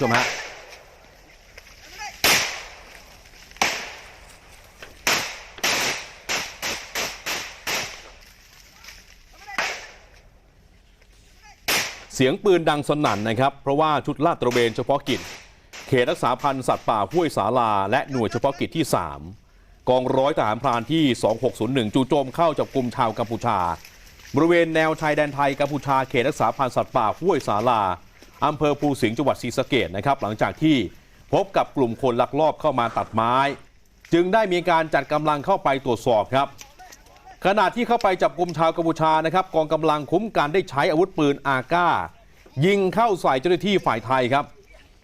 ชมฮะเสียงปืนดังสนั่นนะครับ เพราะว่าชุดลาดตระเวนเฉพาะกิจ เขตรักษาพันธุ์สัตว์ป่าห้วยสาลา และหน่วยเฉพาะกิจที่ 3 กองร้อยทหารพรานที่ 2601 จู่โจมเข้าจับกลุ่มชาวกัมพูชา บริเวณแนวชายแดนไทยกัมพูชาเขตรักษาพันธุ์สัตว์ป่าห้วยสาลา อำเภอภูสิงห์จังหวัดศรีสะเกดนะครับหลังจากที่พบกับกลุ่มคนลักลอบเข้ามาตัดไม้ จึงได้มีการจัดกำลังเข้าไปตรวจสอบครับ ขณะที่เข้าไปจับกลุ่มชาวกัมพูชานะครับกองกำลังคุ้มกันได้ใช้อาวุธปืนอาก้า ยิงเข้าใส่เจ้าหน้าที่ฝ่ายไทยครับ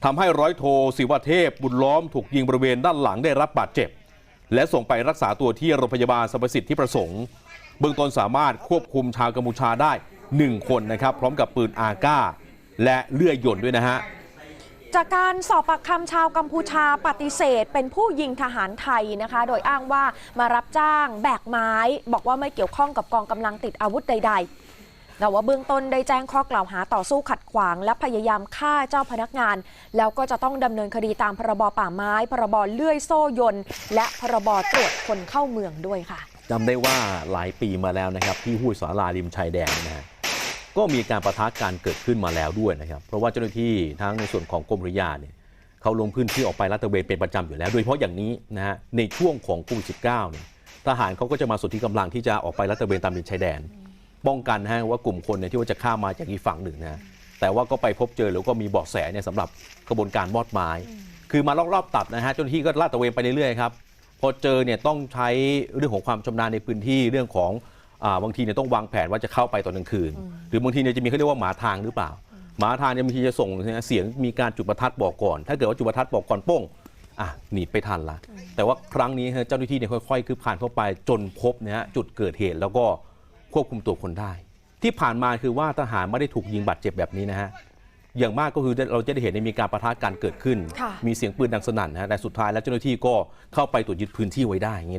ทำให้ร้อยโทศิวเทพบุญล้อมถูกยิงบริเวณด้านหลังได้รับบาดเจ็บ และส่งไปรักษาตัวที่โรงพยาบาลสรรพสิทธิประสงค์ เบื้องต้นสามารถควบคุมชาวกัมพูชาได้ 1 คนนะครับ พร้อมกับปืนอาก้า และเลื่อยยนต์ด้วยนะฮะจากการสอบปากคำชาวกัมพูชาปฏิเสธ เป็นผู้ยิงทหารไทยนะคะ โดยอ้างว่ามารับจ้างแบกไม้ บอกว่าไม่เกี่ยวข้องกับกองกำลังติดอาวุธใด ๆ แต่ว่าเบื้องต้นได้แจ้งข้อกล่าวหาต่อสู้ขัดขวาง และพยายามฆ่าเจ้าพนักงาน แล้วก็จะต้องดำเนินคดีตามพรบป่าไม้ พรบเลื่อยโซ่ยนต์และพรบตรวจคนเข้าเมืองด้วยค่ะจำได้ว่าหลายปีมาแล้วนะครับที่ห้วยสาลาริมชายแดนนะฮะ ก็มีการประทะการเกิดขึ้นมาแล้วด้วยนะครับ เพราะว่าเจ้าหน้าที่ทั้งในส่วนของกรมอุทยานเนี่ยเขาลงพื้นที่ออกไปลาดตระเวนเป็นประจำอยู่แล้ว โดยเฉพาะอย่างนี้นะฮะในช่วงของโควิด19เนี่ยทหารเขาก็จะมาสุทธิกำลังที่จะออกไปลาดตระเวนตามดินชายแดน ป้องกันฮะว่ากลุ่มคนเนี่ยที่ว่าจะข้ามมาจากอีกฝั่งหนึ่งนะแต่ว่าก็ไปพบเจอแล้วก็มีเบาะแสเนี่ยสำหรับกระบวนการมอดไม้ คือมาลอกรอบตัดนะฮะเจ้าหน้าที่ก็ลาดตระเวนไปเรื่อยๆครับพอเจอเนี่ยต้องใช้เรื่องของความชำนาญในพื้นที่เรื่องของ บางทีเนี่ยต้องวางแผนว่าจะเข้าไปตอนกลางคืน หรือบางทีเนี่ยจะมีเขาเรียกว่าหมาทางหรือเปล่า หมาทางเนี่ยบางทีจะส่งเสียงมีการจุดประทัดบอกก่อน ถ้าเกิดว่าจุดประทัดบอกก่อนโป้งอะหนีไปทันละ แต่ว่าครั้งนี้ฮะเจ้าหน้าที่เนี่ยค่อยๆคืบคลานเข้าไปจนพบนะฮะจุดเกิดเหตุแล้วก็ควบคุมตัวคนได้ ที่ผ่านมาคือว่าทหารไม่ได้ถูกยิงบาดเจ็บแบบนี้นะฮะอย่างมากก็คือเราจะได้เห็นในมีการประทะกันเกิดขึ้นค่ะมีเสียงปืนดังสนั่นนะฮะแต่สุดท้ายแล้วเจ้าหน้าที่ก็เข้าไปตรวจยึดพื้นที่ไว้ได้อย่างเงี้ย